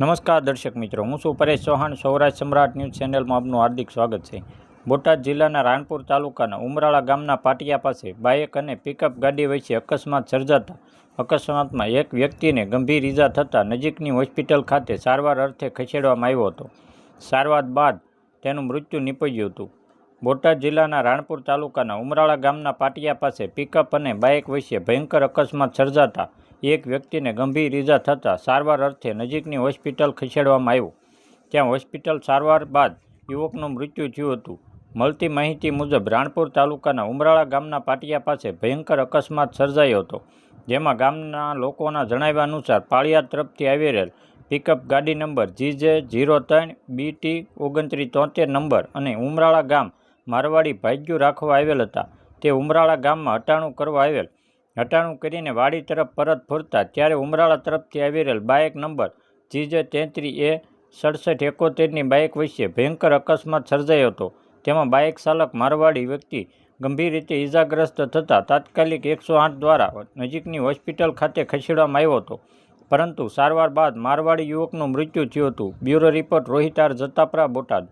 નમસ્કાર દર્શક મિત્રો, હું છું પરેશ ચૌહાણ. સૌરાષ્ટ્ર સમ્રાટ ન્યૂઝ ચેનલમાં આપનું હાર્દિક સ્વાગત છે. બોટાદ જિલ્લાના રાણપુર તાલુકાના ઉમરાળા ગામના પાટિયા પાસે બાઇક અને પિકઅપ ગાડી વચ્ચે અકસ્માત સર્જાતા અકસ્માતમાં એક વ્યક્તિને ગંભીર ઈજા થતાં નજીકની હોસ્પિટલ ખાતે સારવાર અર્થે ખસેડવામાં આવ્યો હતો. સારવાર બાદ તેનું મૃત્યુ નીપજ્યું હતું. બોટાદ જિલ્લાના રાણપુર તાલુકાના ઉમરાળા ગામના પાટિયા પાસે પિકઅપ અને બાઇક વચ્ચે ભયંકર અકસ્માત સર્જાતા એક વ્યક્તિને ગંભીર ઈજા થતાં સારવાર અર્થે નજીકની હોસ્પિટલ ખસેડવામાં આવ્યું. ત્યાં હોસ્પિટલ સારવાર બાદ યુવકનું મૃત્યુ થયું હતું. મળતી માહિતી મુજબ રાણપુર તાલુકાના ઉમરાળા ગામના પાટિયા પાસે ભયંકર અકસ્માત સર્જાયો હતો, જેમાં ગામના લોકોના જણાવ્યા અનુસાર પાળિયા તરફથી આવી રહેલ પિકઅપ ગાડી નંબર જીજે જીરો ત્રણ બીટી ઓગણત્રીસ તોતેર નંબર અને ઉમરાળા ગામ મારવાડી ભાગ્યું રાખવા આવેલ હતા. તે ઉમરાળા ગામમાં હટાણું કરવા આવેલ હટાણું કરીને વાડી તરફ પરત ફરતા ત્યારે ઉમરાળા તરફથી આવી રહેલ બાઇક નંબર જીજે તેત્રી એ સડસઠ એકોતેરની બાઇક વચ્ચે ભયંકર અકસ્માત સર્જાયો હતો. તેમાં બાઇક ચાલક મારવાડી વ્યક્તિ ગંભીર રીતે ઇજાગ્રસ્ત થતાં તાત્કાલિક એકસો આઠ દ્વારા નજીકની હોસ્પિટલ ખાતે ખસેડવામાં આવ્યો હતો. પરંતુ સારવાર બાદ મારવાડી યુવકનું મૃત્યુ થયું હતું. બ્યુરો રિપોર્ટ રોહિતાર જતાપરા બોટાદ.